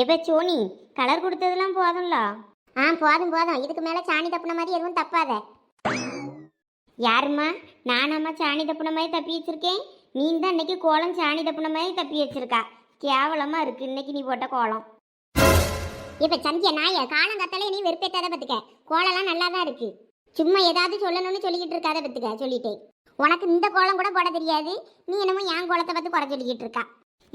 எதை Sony? Colour கொடுத்ததெல்லாம் போதும்ல? ஆ போதும் போதும். இதுக்கு மேலே சாணி தப்புன மாதிரி எதுவும் தப்பாத. யாரும்மா? நானாம்மா சாணி தப்புன மாதிரி தப்பி வச்சிருக்கேன். நீ தான் இன்னைக்கு கோலம் சாணி தப்புன மாதிரி தப்பி வச்சிருக்கா. கேவலமாக இருக்கு இன்னைக்கு நீ போட்ட கோலம். இப்போ சந்தியா நாய காலங்காத்தாலே நீ வெறுப்பேத்தாத பார்த்துக்க கோலம்லாம் நல்லா தான் இருக்கு. சும்மா ஏதாவது சொல்லணும்னு சொல்லிக்கிட்டு இருக்காத பார்த்துக்க சொல்லிட்டேன் உனக்கு இந்த கோலம் கூட போட தெரியாது. நீ என்னமோ என் கோலத்தை பார்த்து குறை சொல்லிக்கிட்டு இருக்கா.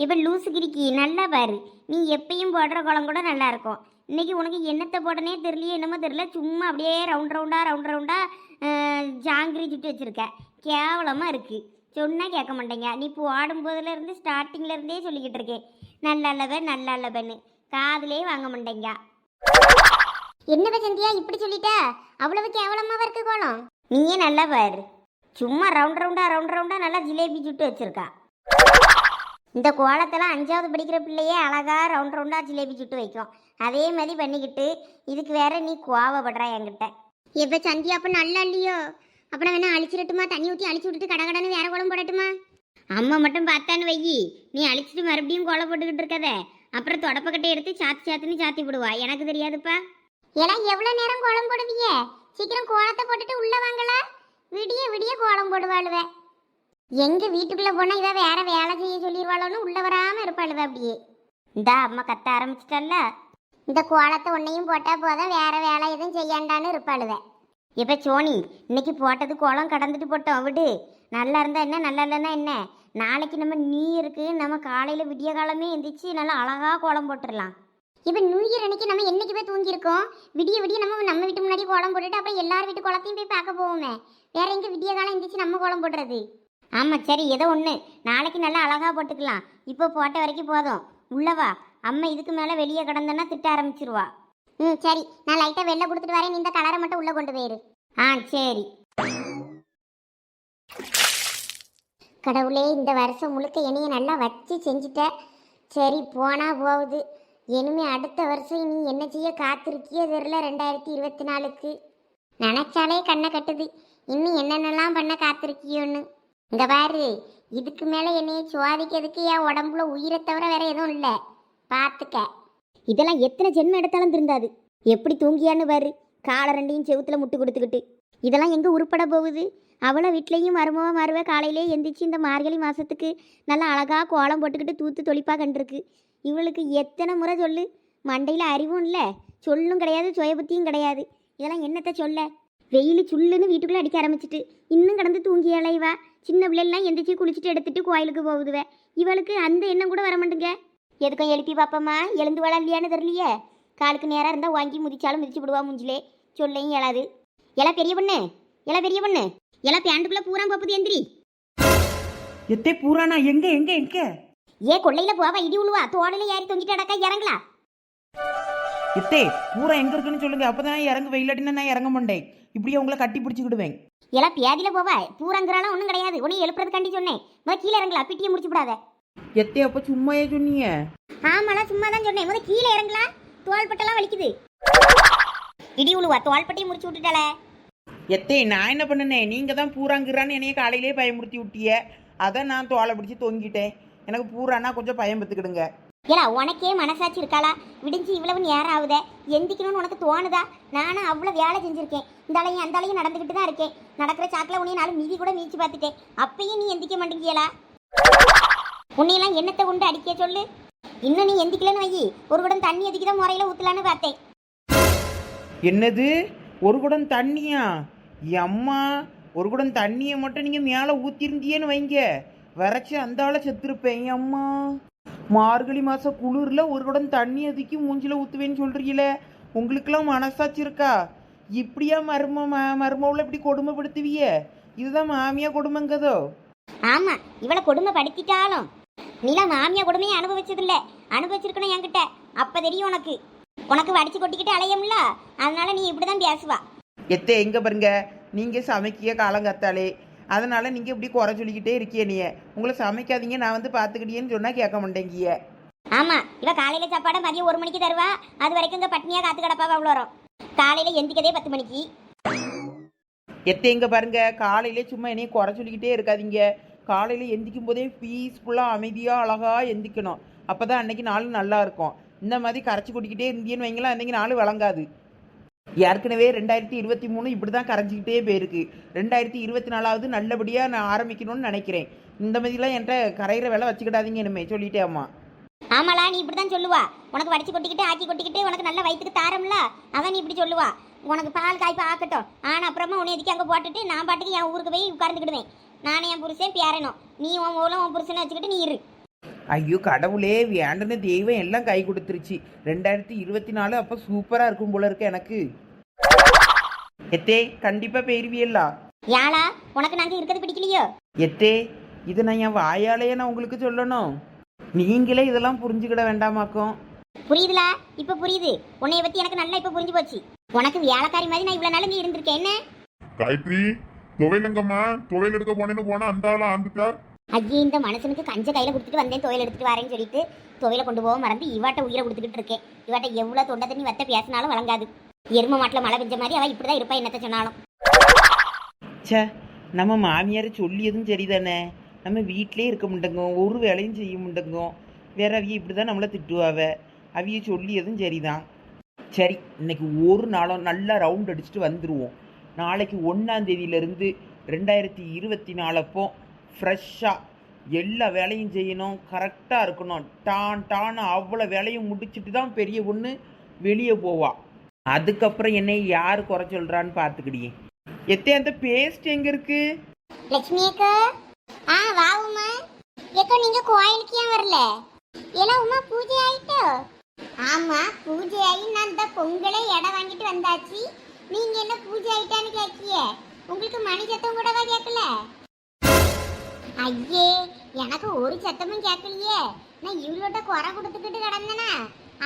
இப்போ லூசு கிரிக்கி நல்லா பாரு. நீ எப்பயும் போடுற குளம் கூட நல்லா இருக்கும் இன்னைக்கு உனக்கு என்னத்தை போடனே தெரியலையே என்னமோ தெரியல. சும்மா அப்படியே ரவுண்ட் ரவுண்டாக ரவுண்ட் ரவுண்டாக ஜாங்கிரி சுட்டு வச்சுருக்க. கேவலமாக இருக்குது சொன்னால் கேட்க மாட்டேங்க. நீ இப்போ ஆடும்போதுலேருந்து ஸ்டார்டிங்லேருந்தே ஸ்டார்டிங்ல இருந்தே சொல்லிக்கிட்டு இருக்கேன் நல்லா இல்லவ நல்லா இல்லவன்னு காதலே வாங்க மாட்டேங்க. என்னவே சந்தியா இப்படி சொல்லிட்ட? அவ்வளவு கேவலமாக இருக்கு கோலம்? நீயே நல்லா பாரு. சும்மா ரவுண்ட் ரவுண்டாக ரவுண்ட் ரவுண்டாக நல்லா ஜிலேபி சுட்டு வச்சுருக்கா. இந்த கோலத்தெல்லாம் அஞ்சாவது படிக்கிற பிள்ளையே அழகா ரவுண்ட் ரவுண்டா ஜிலேபி சுட்டு வைக்கும். அதே மாதிரி பண்ணிக்கிட்டு இதுக்கு வேற நீ கோவப்படுற என்கிட்ட. எப்ப சந்தியா அப்ப நல்லா இல்லையோ? அப்ப நான் வேணா அழிச்சிடட்டுமா? தண்ணி ஊற்றி அழிச்சு விட்டுட்டு கடகடன்னு வேற குழம்பு போடட்டுமா? அம்மா மட்டும் பார்த்தான்னு வையி நீ அழிச்சிட்டு மறுபடியும் கோலம் போட்டுக்கிட்டு இருக்கத. அப்புறம் தொடப்பக்கட்டை எடுத்து சாத்தி சாத்தின்னு சாத்தி விடுவா எனக்கு தெரியாதுப்பா. ஏன்னா எவ்வளவு நேரம் கோலம் போடுவீங்க சீக்கிரம் கோலத்தை போட்டுட்டு உள்ள வாங்கல விடிய விடிய கோலம் போடுவாளுவ. எங்க வீட்டுக்குள்ள போனா இவ வேற வேலை செய்ய சொல்லிடுவாளோன்னு உள்ள வராம இருப்பாளுவ அப்படியே. இந்தா அம்மா கத்த ஆரம்பிச்சிட்டல்ல இந்த கோலத்தை ஒன்னையும் போட்டா போதும் வேற வேலை எதுவும் செய்யாண்டான்னு இருப்பாளுவ. இப்ப சோனி இன்னைக்கு போட்டது கோலம் கடந்துட்டு போட்டோம் விடு. நல்லா இருந்தா என்ன நல்லா இல்லைன்னா என்ன? நாளைக்கு நம்ம நீ இருக்கு நம்ம காலையில விடிய காலமே எந்திரிச்சு நல்லா அழகா கோலம் போட்டுடலாம் இப்ப நியூ இயர் அன்னைக்கு நம்ம என்னைக்கு போய் தூங்கியிருக்கோம்? விடிய விடிய நம்ம நம்ம வீட்டு முன்னாடி கோலம் போட்டுட்டு அப்புறம் எல்லார் வீட்டு குளத்தையும் போய் பார்க்க போவோமே. வேற எங்க விடிய காலம் எந்திரிச்சு நம்ம கோலம் போடுறது? ஆமாம் சரி ஏதோ ஒன்று நாளைக்கு நல்லா அழகா போட்டுக்கலாம். இப்போ போட்ட வரைக்கும் போதும். உள்ளவா அம்மா இதுக்கு மேலே வெளியே கிடந்தனா திட்ட ஆரம்பிச்சிருவா. ம் சரி. நான் லைட்டாக வெளில கொடுத்துட்டு வரேன். நீ இந்த கலரை மட்டும் உள்ளே கொண்டு போயிரு. ஆ சரி. கடவுளே இந்த வருஷம் முழுக்க என்னைய நல்லா வச்சு செஞ்சுட்ட. சரி போனால் போகுது. இனிமே அடுத்த வருஷம் நீ என்ன செய்ய காத்திருக்கியோ தெரியல ரெண்டாயிரத்தி இருபத்தி நாலுக்கு. நினச்சாலே கண்ணை கட்டுது. இன்னும் என்னென்னலாம் பண்ண காத்திருக்கியோன்னு. இந்த பாரு இதுக்கு மேல என்னைய சுவாதிக்கிறதுக்கு என் உடம்புல உயிரை தவிர வேற எதுவும் இல்லை. பார்த்துக்க இதெல்லாம் எத்தனை ஜென்மம் எடுத்தாலும் திருந்தாது. எப்படி தூங்கியான்னு பாரு. காலை ரெண்டையும் செவுத்துல முட்டு கொடுத்துக்கிட்டு. இதெல்லாம் எங்க உருப்பட போகுது? அவளை வீட்லேயும் மருமவ மருவ காலையிலே எந்திரிச்சு இந்த மார்கழி மாசத்துக்கு நல்லா அழகா கோலம் போட்டுக்கிட்டு தூத்து தொளிப்பா கண்டிருக்கு. இவளுக்கு எத்தனை முறை சொல்லு. மண்டையில் அறிவும் இல்லை. சொல்லும் கிடையாது சுயபுத்தியும் கிடையாது. இதெல்லாம் என்னத்த சொல்ல? வெயில் சுல்லுன்னு வீட்டுக்குள்ளே அடிக்க ஆரம்பிச்சிட்டு. இன்னும் கடந்து தூங்கி இவா சின்ன பிள்ளைலாம் எந்திரிச்சு குளிச்சுட்டு எடுத்துட்டு கோயிலுக்கு போகுதுவ. இவளுக்கு அந்த எண்ணம் கூட வர மாட்டேங்க. எதுக்கும் எழுப்பி பாப்பம்மா? எழுந்து வாழ இல்லையான்னு தெரியலையே. காலுக்கு நேராக இருந்தால் வாங்கி முதிச்சாலும் மிதிச்சு விடுவா முஞ்சிலே. சொல்லையும் எழாது எல்லாம் பெரிய பொண்ணு? எல்லாம் பெரிய பொண்ணு? எல்லாம் பேண்டுக்குள்ளே பூரா போப்புது எந்திரி. எத்தே பூரானா? எங்க எங்க எங்க? ஏ கொள்ளையில போவா இடி உழுவா. தோடல ஏறி தொங்கிட்டு அடக்கா இறங்கலா. எத்தே பூரா எங்க இருக்குன்னு சொல்லுங்க. அப்பதான் இறங்க வெயிலாட்டினா நான் இறங்க மாட்டேன். இப்படியே உங்களை கட்டி பிடிச்சிக்கிடுவேன் எல்லாம் பியாதியில போவா. பூரங்கிறாலாம் ஒன்றும் கிடையாது. உன்னை எழுப்புறதுக்காண்டி சொன்னேன். முத கீழே இறங்கலாம் பிட்டியை முடிச்சு விடாத. எத்தே அப்ப சும்மாயே சொன்னீங்க? ஆமாலாம் சும்மா தான் சொன்னேன். முத கீழே இறங்கலாம் தோள்பட்டெல்லாம் வலிக்குது. இடி உழுவா தோள்பட்டையை முடிச்சு விட்டுட்டாளே. எத்தே நான் என்ன பண்ணனேன் நீங்க தான் பூராங்கிறான்னு என்னைய காலையிலே பயமுறுத்தி விட்டிய. அதான் நான் தோலை பிடிச்சி தொங்கிட்டேன். எனக்கு பூரானா கொஞ்சம் பயம் பெற்றுக்கிடுங்க ஏலா உனக்கே மனசாட்சி இருக்காளா? விடிஞ்சு இவ்வளவு நேரம் ஆகுதே. எந்திக்கணும்னு உனக்கு தோணுதா? நானும் அவ்வளோ வேலை செஞ்சுருக்கேன். இந்த அலையும் அந்த அலையும் நடந்துக்கிட்டு தான் இருக்கேன். நடக்கிற சாக்கில் உன்னைய நாலு மீதி கூட மீச்சு பார்த்துட்டேன். அப்பயும் நீ எந்திக்க மாட்டேங்கியலா உன்னையெல்லாம் என்னத்தை கொண்டு அடிக்க சொல்லு? இன்னும் நீ எந்திக்கலன்னு வை. ஒரு குடம் தண்ணி எதுக்கிதான் முறையில் ஊற்றலான்னு பார்த்தேன். என்னது? ஒரு குடம் தண்ணியா? அம்மா ஒரு குடம் தண்ணியை மட்டும் நீங்கள் மேலே ஊற்றிருந்தியேன்னு வைங்க. வரைச்சி அந்த ஆளை செத்துருப்பேன் அம்மா மார்கழி மாசம் குளிர்ல ஒரு குடம் தண்ணி அதுக்கி மூஞ்சில ஊத்துவேன்னு சொல்றீங்களே உங்களுக்கெல்லாம் மனசாட்சி இருக்கா? இப்படியா மரும மருமவுல இப்படி கொடுமைப்படுத்துவிய? இதுதான் மாமியா கொடுமைங்கதோ? ஆமா இவளை கொடுமைப்படுத்திட்டாலும். நீலாம் மாமியா கொடுமையை அனுபவிச்சதில்ல. அனுபவிச்சிருக்கணும் என்கிட்ட. அப்ப தெரியும் உனக்கு. உனக்கு வடிச்சு கொட்டிக்கிட்டு அலையும்ல அதனால நீ இப்படிதான் பேசுவா. எத்தே எங்க பாருங்க? நீங்க சமைக்கிய காலங்கத்தாலே அதனால நீங்க இப்படி குறை சொல்லிக்கிட்டே இருக்கிய நீ உங்களை சமைக்காதீங்க நான் வந்து பாத்துக்கிட்டேன்னு சொன்னா கேட்க மாட்டேங்கிய. ஆமா இவ காலையில சாப்பாடை மதியம் ஒரு மணிக்கு தருவா. அது வரைக்கும் இந்த பட்னியா காத்து கிடப்பா அவ்வளோ வரும். காலையில எந்திக்கதே பத்து மணிக்கு. எத்த எங்க பாருங்க காலையிலே சும்மா என்னைய குறை சொல்லிக்கிட்டே இருக்காதீங்க. காலையில எந்திக்கும் போதே பீஸ்ஃபுல்லா அமைதியா அழகா எந்திக்கணும். அப்பதான் அன்னைக்கு நாள் நல்லா இருக்கும். இந்த மாதிரி கரைச்சி கொட்டிக்கிட்டே இருந்தீங்கன்னு வைங்களா அன்றைக்கி நாள் வழங்காது ஏற்கனவே ரெண்டாயிரத்தி இருபத்தி மூணு இப்படி தான் கரைஞ்சிக்கிட்டே போயிருக்கு. ரெண்டாயிரத்தி இருபத்தி நாலாவது நல்லபடியாக நான் ஆரம்பிக்கணும்னு நினைக்கிறேன். இந்த மாதிரிலாம் என்கிட்ட கரையிற வேலை வச்சுக்கிடாதீங்க இனிமே சொல்லிட்டே அம்மா. ஆமாலா நீ இப்படி தான் சொல்லுவா. உனக்கு வடிச்சு கொட்டிக்கிட்டு ஆக்கி கொட்டிக்கிட்டு உனக்கு நல்ல வயிற்றுக்கு தாரம்ல? அவன் நீ இப்படி சொல்லுவா. உனக்கு பால் காய்ப்பு ஆக்கட்டும். ஆனால் அப்புறமா உன்னை எதுக்கு அங்கே போட்டுட்டு நான் பாட்டுக்கு என் ஊருக்கு போய் உட்கார்ந்துக்கிடுவேன். நானும் என் புருஷன் பேரனும். நீ உன் மூலம் உன் புருஷனை வச்சுக்கிட்டு நீ இரு. ஐயோ கடவுளே வேண்டன தெய்வம் எல்லாம் கை கொடுத்துருச்சு. ரெண்டாயிரத்தி இருபத்தி நாலு அப்போ சூப்பராக இருக்கும் போல இருக்கு எனக்கு. எத்தே கண்டிப்பாக போயிருவியல்லா யாழா உனக்கு நாங்கள் இருக்கிறது பிடிக்கலையோ? எத்தே இது நான் என் வாயாலேயே நான் உங்களுக்கு சொல்லணும். நீங்களே இதெல்லாம் புரிஞ்சுக்கிட வேண்டாமாக்கும். புரியுதுலா? இப்போ புரியுது. உன்னைய பற்றி எனக்கு நல்லா இப்போ புரிஞ்சு போச்சு. உனக்கு வேலைக்காரி மாதிரி நான் இவ்வளோ நாள் நீ இருந்திருக்கேன் என்ன? காயத்ரி துவையலங்கம்மா துவையல் எடுக்க போனேன்னு போனா அந்த ஆளா ஆந்துட்டா ஐயே இந்த மனுஷனுக்கு கஞ்ச கையில் கொடுத்துட்டு வந்தேன் துவையல் எடுத்துட்டு வரேன்னு சொல்லிட்டு துவையில கொண்டு போக மறந்து இவாட்ட உயிரை கொடுத்துக்கிட்டு இருக்கேன். இவாட்ட எவ்வளோ தொண்டை தண்ணி வத்த பேசினாலும் வழங்காது. எரும மாட்டில் மழை பெஞ்ச மாதிரி அவள் இப்படி தான் இருப்பா என்னத்த சொன்னாலும். சே நம்ம மாமியார் சொல்லியதும் சரிதானே? நம்ம வீட்டிலே இருக்க முண்டங்க ஒரு வேலையும் செய்ய முடியுங்கோ வேற அவிய இப்படி தான் நம்மளை திட்டுவாவ. அவிய சொல்லியதும் சரிதான். சரி இன்னைக்கு ஒரு நாளும் நல்லா ரவுண்ட் அடிச்சுட்டு வந்துடுவோம் நாளைக்கு ஒன்றாம் தேதியிலேருந்து ரெண்டாயிரத்தி இருபத்தி நாலப்போ ஃப்ரெஷ்ஷாக எல்லா வேலையும் செய்யணும் கரெக்டாக இருக்கணும். டான் டான் அவ்வளோ வேலையும் முடிச்சிட்டு தான் பெரிய பொண்ணு வெளியே போவா. அதுக்கப்புறம் என்னை யார் குறை சொல்கிறான்னு பார்த்துக்கிடியே. எத்தே அந்த பேஸ்ட் எங்கே இருக்கு? லட்சுமி அக்கா. ஆ வாவுமா உமா. நீங்கள் நீங்க கோயிலுக்கு ஏன் வரல? ஏன்னா உமா பூஜை ஆயிட்டோ? ஆமா பூஜை ஆகி நான் இந்த பொங்கலே இடம் வாங்கிட்டு வந்தாச்சு. நீங்க என்ன பூஜை ஆயிட்டான்னு கேட்கிய உங்களுக்கு மணி சத்தம் கூடவா கேட்கல? ஐயே எனக்கு ஒரு சத்தமும் கேட்கலையே. நான் இவ்வளோட்ட குறை கொடுத்துக்கிட்டு கிடந்தேனா?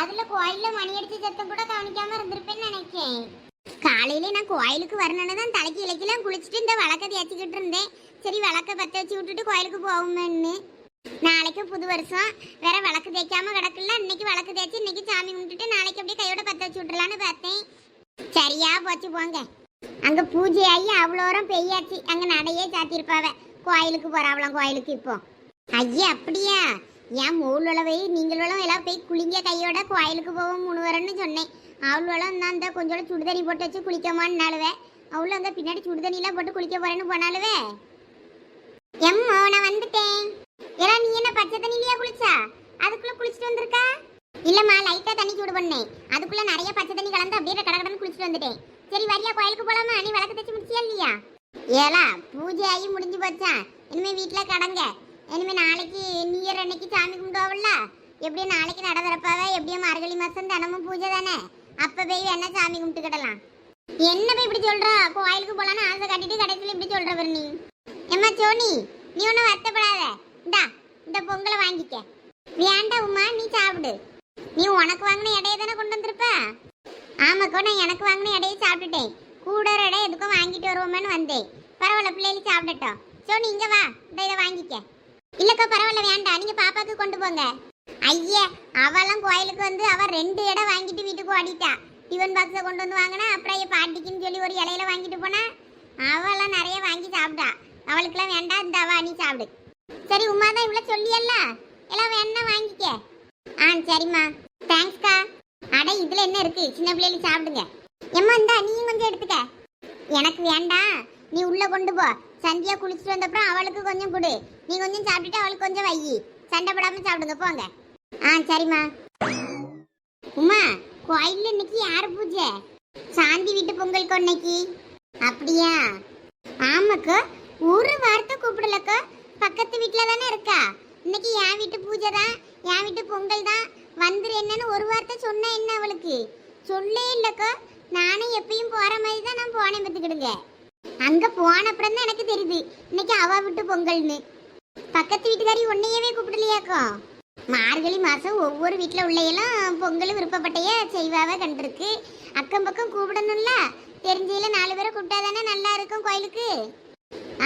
அதுல கோயில்ல மணி அடிச்ச சத்தம் கூட கவனிக்காம இருந்திருப்பேன்னு நினைக்கேன். காலையில நான் கோயிலுக்கு வரணும்னு தான் தலைக்கு இலைக்கெல்லாம் குளிச்சுட்டு இந்த வழக்கை தேய்ச்சிக்கிட்டு இருந்தேன். சரி விளக்க பத்த வச்சு விட்டுட்டு கோயிலுக்கு போவோமேன்னு. நாளைக்கு புது வருஷம். வேற விளக்கு தேய்க்காம கிடக்குல்ல இன்னைக்கு விளக்கு தேய்ச்சி இன்னைக்கு சாமி கும்பிட்டுட்டு நாளைக்கு அப்படியே கையோட பத்த வச்சு விட்டுலான்னு பார்த்தேன். சரியா போச்சு போங்க. அங்க பூஜை ஆகி அவ்வளோரம் பெய்யாச்சு. அங்க நடையே சாத்திருப்பாவே கோயிலுக்கு போறாங்களாம் கோயிலுக்கு இப்போ. ஐயா அப்படியா? ஏன் போய் நீங்களும் எல்லாம் போய் குளிங்க கையோட கோயிலுக்கு போவோம் மூணு வரேன்னு சொன்னேன் அவளும் தான் அந்த கொஞ்சோட சுடுதண்ணி போட்டு வச்சு குளிக்கமான்னாலுவே அவளும் அந்த பின்னாடி சுடுதண்ணிலாம் போட்டு குளிக்க போறேன்னு போனாலுவே எம்மோ நான் வந்துட்டேன். ஏன்னா நீ என்ன பச்சை தண்ணிலையா குளிச்சா? அதுக்குள்ள குளிச்சுட்டு வந்திருக்கா? இல்லம்மா லைட்டா தண்ணி சூடு பண்ணேன். அதுக்குள்ள நிறைய பச்சை தண்ணி கலந்து அப்படியே கடகடன்னு குளிச்சுட்டு வந்துட்டேன். சரி வரியா கோயிலுக்கு போலாமா? நீ விளக்கு தச்சு முடிச்சியா இல்லையா? ஏலா பூஜை ஆகி முடிஞ்சு போச்சா? இனிமே வீட்டுல கடங்க. இனிமே நாளைக்கு நியூ இயர் அன்னைக்கு சாமி கும்பிடுவோம்ல எப்படியும் நாளைக்கு நட திறப்பாவ? எப்படியும் மார்கழி மாசம் தினமும் பூஜை தானே? அப்போ போய் வேணா சாமி கும்பிட்டுக்கிடலாம் என்ன போய் இப்படி சொல்ற? கோயிலுக்கு போகலான்னு ஆசை காட்டிட்டு கடைசியில் இப்படி சொல்ற பாரு நீ. எம்மா சோனி நீ ஒன்றும் வருத்தப்படாத. இந்தா இந்த பொங்கலை வாங்கிக்க. வேண்டா உமா நீ சாப்பிடு. நீ உனக்கு வாங்கின இடையை தானே கொண்டு வந்திருப்ப? ஆமாக்கோ நான் எனக்கு வாங்கின இடையை சாப்பிட்டுட்டேன். கூட ஒரு இடம் எதுக்கும் வாங்கிட்டு வருவோமேன்னு வந்தேன். பரவாயில்ல பிள்ளைகளுக்கு சாப்பிடட்டும். சோனி இங்கே வா. இந்த இதை வாங்கிக்க. இல்லைக்கா பரவாயில்ல வேண்டாம். நீங்க பாப்பாக்கு கொண்டு போங்க. ஐயா அவெல்லாம் கோயிலுக்கு வந்து அவள் ரெண்டு இடம் வாங்கிட்டு வீட்டுக்கு ஓடிட்டா. டிஃபன் பாக்ஸை கொண்டு வந்து வாங்கினா அப்புறம் என் பாட்டிக்குன்னு சொல்லி ஒரு இலையில வாங்கிட்டு போனா அவெல்லாம் நிறைய வாங்கி சாப்பிட்டா. அவளுக்குலாம் வேண்டாம் இந்த அவ நீ சாப்பிடு. சரி உமா தான் இவ்வளோ சொல்லியல்ல? எல்லாம் வேணா வாங்கிக்க. ஆ சரிம்மா. தேங்க்ஸ்க்கா அட இதில் என்ன இருக்குது சின்ன பிள்ளைகளுக்கு சாப்பிடுங்க. எம்மா இந்தா நீயும் கொஞ்சம் எடுத்துக்க. எனக்கு வேண்டாம் நீ உள்ள கொண்டு போ. சந்தியா குளிச்சுட்டு வந்தப்புறம் அவளுக்கு கொஞ்சம் கொடு. நீ கொஞ்சம் சாப்பிட்டுட்டு அவளுக்கு கொஞ்சம் வை. சண்டை போடாம சாப்பிடுங்க போங்க. ஆ சரிம்மா. உமா கோயில்ல இன்னைக்கு யார் பூஜை? சாந்தி வீட்டு பொங்கலுக்கு இன்னைக்கு? அப்படியா? ஆமாக்கு. ஒரு வார்த்தை கூப்பிடலக்கு. பக்கத்து வீட்டில் தானே இருக்கா? இன்னைக்கு என் வீட்டு பூஜை தான் என் வீட்டு பொங்கல் தான். வந்துரு என்னன்னு ஒரு வார்த்தை சொன்னா என்ன அவளுக்கு? சொல்லே இல்லக்கா. நானும் எப்பயும் போற மாதிரி தான் நான் போனேன் பத்துக்கிடுங்க அங்க போன அப்புறம் தான் எனக்கு தெரியுது. இன்னைக்கு அவ விட்டு பொங்கல்னு. பக்கத்து வீட்டுக்காரி உன்னையவே கூப்பிடலையாக்கோ? மார்கழி மாசம் ஒவ்வொரு வீட்டில் உள்ளையெல்லாம் பொங்கல் விருப்பப்பட்டைய செய்வாவ கண்டிருக்கு. அக்கம் பக்கம் கூப்பிடணும்ல? தெரிஞ்சையில நாலு பேரை கூப்பிட்டா தானே நல்லா இருக்கும் கோயிலுக்கு?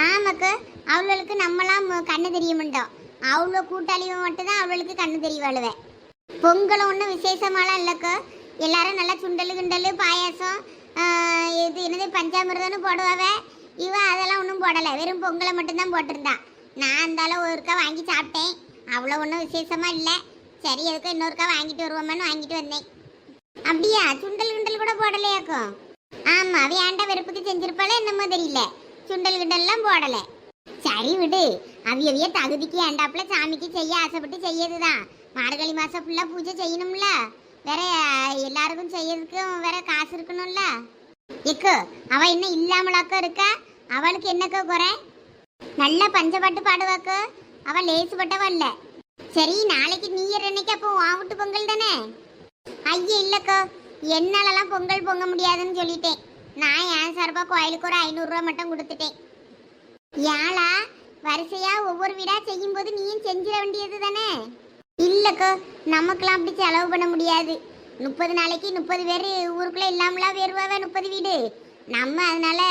ஆமாக்கா அவளுக்கு நம்மளாம் கண்ணு தெரிய மாட்டோம் அவ்வளோ கூட்டாளியும் மட்டும்தான் அவளுக்கு கண்ணு தெரியவாளுவேன் பொங்கலும் ஒன்றும் விசேஷமாலாம் இல்லைக்கா. எல்லாரும் நல்லா சுண்டல் கிண்டல் பாயாசம் இது என்னது பஞ்சாமிரதம்னு போடுவாவ. இவ அதெல்லாம் ஒன்றும் போடலை. வெறும் பொங்கலை மட்டும்தான் போட்டிருந்தா. நான் இருந்தாலும் ஒருக்கா வாங்கி சாப்பிட்டேன். அவ்வளோ ஒன்றும் விசேஷமாக இல்லை. சரி எதுக்கும் இன்னொருக்கா வாங்கிட்டு வருவோமான்னு வாங்கிட்டு வந்தேன். அப்படியா? சுண்டல் கிண்டல் கூட போடலையாக்கும் ஆமாம் அவ ஏண்டா வெறுப்புக்கு செஞ்சிருப்பாளே என்னமோ தெரியல. சுண்டல் கிண்டல்லாம் போடலை. சரி விடு. அவியவிய தகுதிக்கு ஏண்டாப்புல சாமிக்கு செய்ய ஆசைப்பட்டு செய்யறதுதான். மார்கழி மாசம் ஃபுல்லாக பூஜை செய்யணும்ல. வேற எல்லாருக்கும் செய்யறதுக்கும் வேற காசு இருக்கணும்ல? எக்கு அவ இன்னும் இல்லாமலாக்க இருக்கா? அவளுக்கு என்னக்க குறை? நல்ல பஞ்சப்பாட்டு பாடுவாக்கோ? அவ லேசுப்பட்டவ இல்ல சரி நாளைக்கு நீ அன்னைக்கு அப்போ வாங்கிட்டு பொங்கல் தானே? ஐயே இல்லக்கோ. என்னாலலாம் பொங்கல் பொங்க முடியாதுன்னு சொல்லிட்டேன். நான் என் சார்பா கோயிலுக்கு ஒரு ஐநூறுரூவா மட்டும் கொடுத்துட்டேன். ஏழா வரிசையா ஒவ்வொரு வீடா செய்யும்போது நீயும் செஞ்சிட வேண்டியது தானே? இல்லைக்கோ நமக்கெல்லாம் அப்படி செலவு பண்ண முடியாது. முப்பது நாளைக்கு முப்பது பேர் ஊருக்குள்ளே இல்லாமலாம் வேறுவாவே முப்பது வீடு? நம்ம அதனால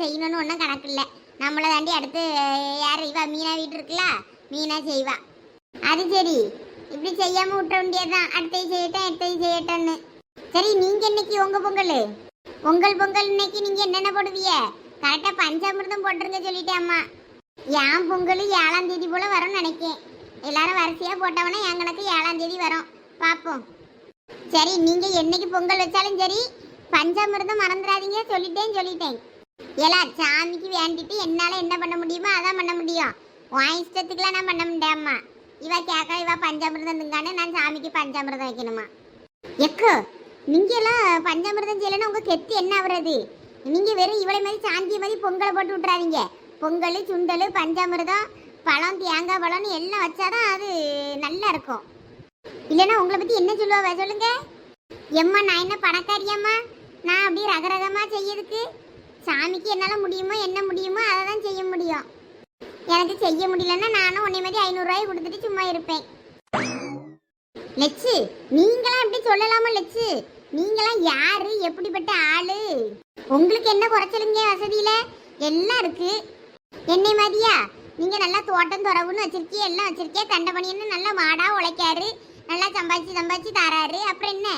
செய்யணும்னு ஒன்றும் கணக்கு இல்லை. நம்மளை தாண்டி அடுத்து யார் இவா மீனா வீடு இருக்குல்ல மீனா செய்வா. அது சரி. இப்படி செய்யாமல் விட்ட வேண்டியதுதான். அடுத்தது செய்யட்டும் அடுத்தது செய்யட்டும்னு. சரி நீங்கள் இன்னைக்கு உங்கள் பொங்கல்? பொங்கல் பொங்கல் இன்னைக்கு நீங்கள் என்னென்ன போடுவீங்க? கரெக்டாக பஞ்சாமிர்தம் போட்டுருங்க சொல்லிட்டேன் அம்மா. என் பொங்கல் ஏழாம் தேதி போல் வரும்னு நினைக்கேன். எல்லாரும் வரிசையாக போட்டவனா என் கணக்கு ஏழாம் தேதி வரும். பார்ப்போம் சரி நீங்கள் என்னைக்கு பொங்கல் வச்சாலும் சரி பஞ்சாமிர்தம் மறந்துடாதீங்க. சொல்லிட்டேன் சொல்லிட்டேன். எல்லா சாமிக்கு வேண்டிட்டு என்னால் என்ன பண்ண முடியுமோ அதான் பண்ண முடியும். உன் இஷ்டத்துக்குலாம் நான் பண்ண முடியாமா இவ கேட்க இவ பஞ்சாமிர்தம் திங்கானே நான் சாமிக்கு பஞ்சாமிரதம் வைக்கணுமா? எக்கு நீங்க எல்லாம் பஞ்சாமிர்தம் செய்யலைன்னா உங்கள் கெத்து என்ன ஆகுறது நீங்கள் வெறும் இவளை மாதிரி சாந்தி மாதிரி பொங்கலை போட்டு விட்றாதீங்க பொங்கல் சுண்டல் பஞ்சாமிர்தம் பழம் தேங்காய் பழம்னு எல்லாம் வச்சாதான் அது நல்லா இருக்கும். இல்லைன்னா உங்களை பத்தி என்ன சொல்லுவா சொல்லுங்க. எம்மா நான் என்ன பணக்காரியம்மா? நான் அப்படியே ரகரகமா செய்யறதுக்கு சாமிக்கு என்னால முடியுமோ என்ன முடியுமோ அதை தான் செய்ய முடியும். எனக்கு செய்ய முடியலன்னா நானும் உன்னை மாதிரி ஐநூறுரூவாய் கொடுத்துட்டு சும்மா இருப்பேன். லெச்சு நீங்களாம் எப்படி சொல்லலாமா லெச்சு? நீங்களாம் யாரு? எப்படிப்பட்ட ஆளு? உங்களுக்கு என்ன குறைச்சலுங்க வசதியில? எல்லாம் இருக்கு. என்னை மாதிரியா? நீங்கள் நல்லா தோட்டம் துறவுன்னு வச்சிருக்கீங்க எல்லாம் வச்சிருக்கீங்க தண்டபணின்னு நல்லா மாடா உழைக்காரு. நல்லா சம்பாதிச்சு சம்பாதிச்சு தராரு. அப்புறம் என்ன?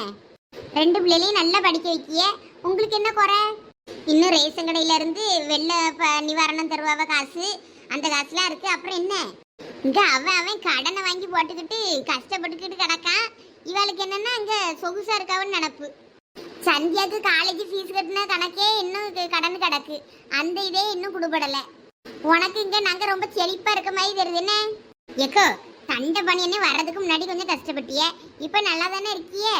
ரெண்டு பிள்ளைகளையும் நல்லா படிக்க வைக்கிய. உங்களுக்கு என்ன குறை? இன்னும் ரேஷன் கடையிலேருந்து வெளில வெள்ள ப- நிவாரணம் தருவாவ காசு. அந்த காசுலாம் இருக்குது அப்புறம் என்ன? இங்கே அவன் அவன் கடனை வாங்கி போட்டுக்கிட்டு கஷ்டப்பட்டுக்கிட்டு கிடக்கான். இவளுக்கு என்னன்னா இங்கே சொகுசாக இருக்காவன்னு நினப்பு சந்தியாவுக்கு காலேஜ் ஃபீஸ் கட்டின கணக்கே இன்னும் க- கடன் கிடக்கு. அந்த இதே இன்னும் கொடுப்படலை உனக்கு இங்க நாங்க ரொம்ப செழிப்பா இருக்க மாதிரி தெரியுது. என்ன? எக்கோ தண்டை பணியனே வர்றதுக்கு முன்னாடி கொஞ்சம் கஷ்டப்பட்டிய. இப்ப நல்லா தானே இருக்கியே?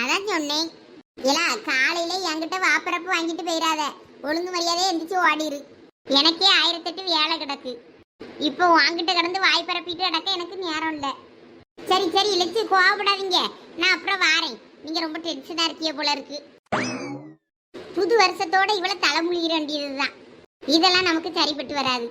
அதான் சொன்னேன். ஏலா காலையில என்கிட்ட வாப்பரப்பு வாங்கிட்டு போயிடாத ஒழுங்கு மரியாதையே எந்திரிச்சு ஓடிரு. எனக்கே ஆயிரத்தெட்டு வேலை கிடக்கு. இப்போ வாங்கிட்ட கிடந்து வாய் பரப்பிட்டு கிடக்க எனக்கு நேரம் இல்லை. சரி சரி இழைச்சி கோவப்படாதீங்க. நான் அப்புறம் வாரேன். நீங்க ரொம்ப டென்ஷனா இருக்கிய போல இருக்கு. புது வருஷத்தோட இவ்வளவு தலைமுழிகிற வேண்டியதுதான். இதெல்லாம் நமக்கு சரிப்பட்டு வராது.